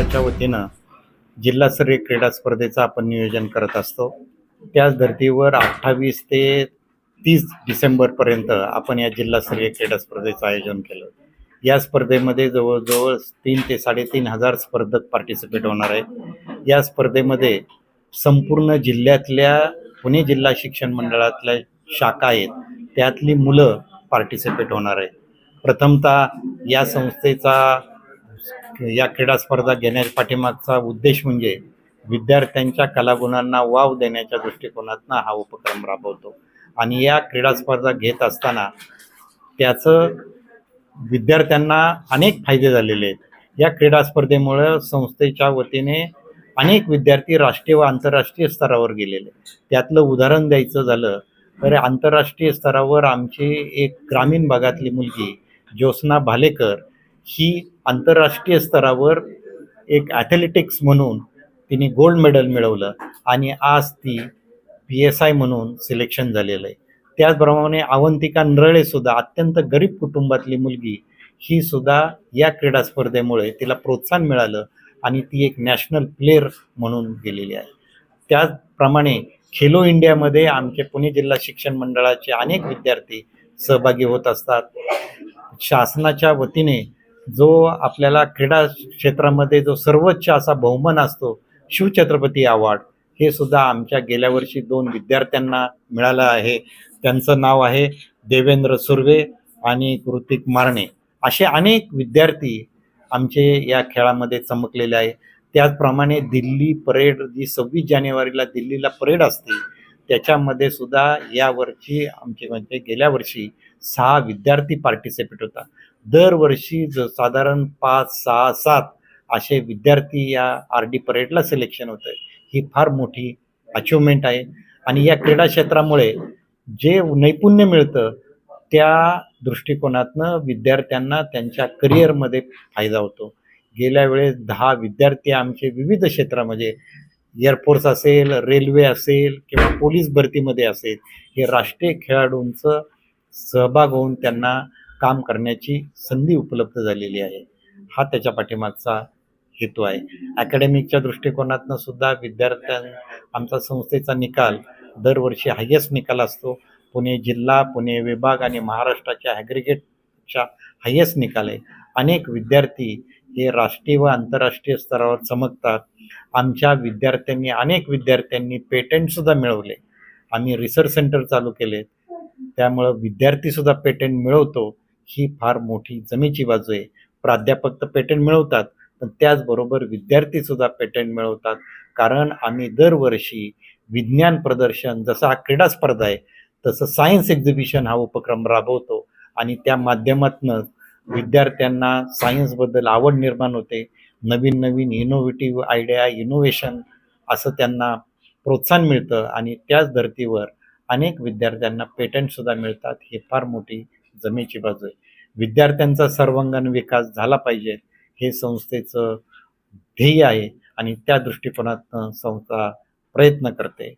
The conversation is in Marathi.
संस्थेच्या वतीनं जिल्हास्तरीय क्रीडा स्पर्धेचं आपण नियोजन करत असतो. त्याच धर्तीवर अठ्ठावीस ते तीस डिसेंबरपर्यंत आपण या जिल्हास्तरीय क्रीडा स्पर्धेचं आयोजन केलं. या स्पर्धेमध्ये जवळजवळ तीन ते साडेतीन हजार स्पर्धक पार्टिसिपेट होणार आहेत. या स्पर्धेमध्ये संपूर्ण जिल्ह्यातल्या पुणे जिल्हा शिक्षण मंडळातल्या शाखा आहेत. त्यातली मुलं पार्टिसिपेट होणार आहेत. प्रथमतः या संस्थेचा या क्रीडा स्पर्धा घेण्याच्या पाठीमागचा उद्देश म्हणजे विद्यार्थ्यांच्या कलागुणांना वाव देण्याच्या दृष्टिकोनातनं हा उपक्रम राबवतो. आणि या क्रीडा स्पर्धा घेत असताना त्याचं विद्यार्थ्यांना अनेक फायदे झालेले आहेत. या क्रीडा स्पर्धेमुळं संस्थेच्या वतीने अनेक विद्यार्थी राष्ट्रीय व आंतरराष्ट्रीय स्तरावर गेलेले त्यातलं उदाहरण द्यायचं झालं तर आंतरराष्ट्रीय स्तरावर आमची एक ग्रामीण भागातली मुलगी ज्योत्स्ना भालेकर ही आंतरराष्ट्रीय स्तरावर एक ॲथलेटिक्स म्हणून तिने गोल्ड मेडल मिळवलं आणि आज ती पी एस आय म्हणून सिलेक्शन झालेलं आहे. त्याचप्रमाणे अवंतिका नरळेसुद्धा अत्यंत गरीब कुटुंबातली मुलगी ही सुद्धा या क्रीडा स्पर्धेमुळे तिला प्रोत्साहन मिळालं आणि ती एक नॅशनल प्लेअर म्हणून गेलेली आहे. त्याचप्रमाणे खेलो इंडियामध्ये आमचे पुणे जिल्हा शिक्षण मंडळाचे अनेक विद्यार्थी सहभागी होत असतात. शासनाच्या वतीने जो आपल्याला क्रीडा क्षेत्रामध्ये जो सर्वोच्च असा बहुमान असतो शिवछत्रपती अवॉर्ड हे सुद्धा आमच्या गेल्या वर्षी दोन विद्यार्थ्यांना मिळालं आहे. त्यांचं नाव आहे देवेंद्र सुर्वे आणि कृतिक मारणे. असे अनेक विद्यार्थी आमचे या खेळामध्ये चमकलेले आहे. त्याचप्रमाणे दिल्ली परेड जी सव्वीस जानेवारीला दिल्लीला परेड असते त्याच्यामध्ये सुद्धा यावर्षी आमचे म्हणजे गेल्या वर्षी सहा विद्यार्थी पार्टिसिपेट होता. दरवर्षी ज साधारण पाच सहा सात असे विद्यार्थी या आर डी परेडला सिलेक्शन होतं ही फार मोठी अचिव्हमेंट आहे. आणि या क्रीडा क्षेत्रामुळे जे नैपुण्य मिळतं त्या दृष्टिकोनातनं विद्यार्थ्यांना त्यांच्या करिअरमध्ये फायदा होतो. गेल्या वेळेस दहा विद्यार्थी आमचे विविध क्षेत्रामध्ये म्हणजे एअरफोर्स असेल रेल्वे असेल किंवा पोलीस भरतीमध्ये असेल हे राष्ट्रीय खेळाडूंचं सहभाग होऊन त्यांना काम करण्याची संधी उपलब्ध झालेली आहे. हा त्याच्या पाठीमागचा हेतू आहे. अकॅडमिकच्या दृष्टिकोनातनं सुद्धा विद्यार्थ्यां आमचा संस्थेचा निकाल दरवर्षी हायेस्ट निकाल असतो. पुणे जिल्हा पुणे विभाग आणि महाराष्ट्राच्या ॲग्रिगेटच्या हायेस्ट निकाल आहे. अनेक विद्यार्थी हे राष्ट्रीय व आंतरराष्ट्रीय स्तरावर चमकतात. आमच्या विद्यार्थ्यांनी अनेक विद्यार्थ्यांनी पेटंटसुद्धा मिळवले. आम्ही रिसर्च सेंटर चालू केले त्यामुळं विद्यार्थीसुद्धा पेटंट मिळवतो ही फार मोठी जमेची बाजू आहे. प्राध्यापक तर पेटंट मिळवतात पण त्याचबरोबर विद्यार्थीसुद्धा पेटंट मिळवतात. कारण आम्ही दरवर्षी विज्ञान प्रदर्शन जसं हा क्रीडा स्पर्धा आहे तसं सायन्स एक्झिबिशन हा उपक्रम राबवतो. आणि त्या माध्यमातनं विद्यार्थ्यांना सायन्सबद्दल आवड निर्माण होते. नवीन नवीन इनोव्हेटिव्ह आयडिया इनोव्हेशन असं त्यांना प्रोत्साहन मिळतं आणि त्याच धर्तीवर अनेक विद्यार्थ्यांना पेटंटसुद्धा मिळतात. हे फार मोठी जमेची बाजू आहे. विद्यार्थ्यांचा सर्वांगण विकास झाला पाहिजे हे संस्थेचं ध्येय आहे आणि त्या दृष्टिकोनातनं संस्था प्रयत्न करते.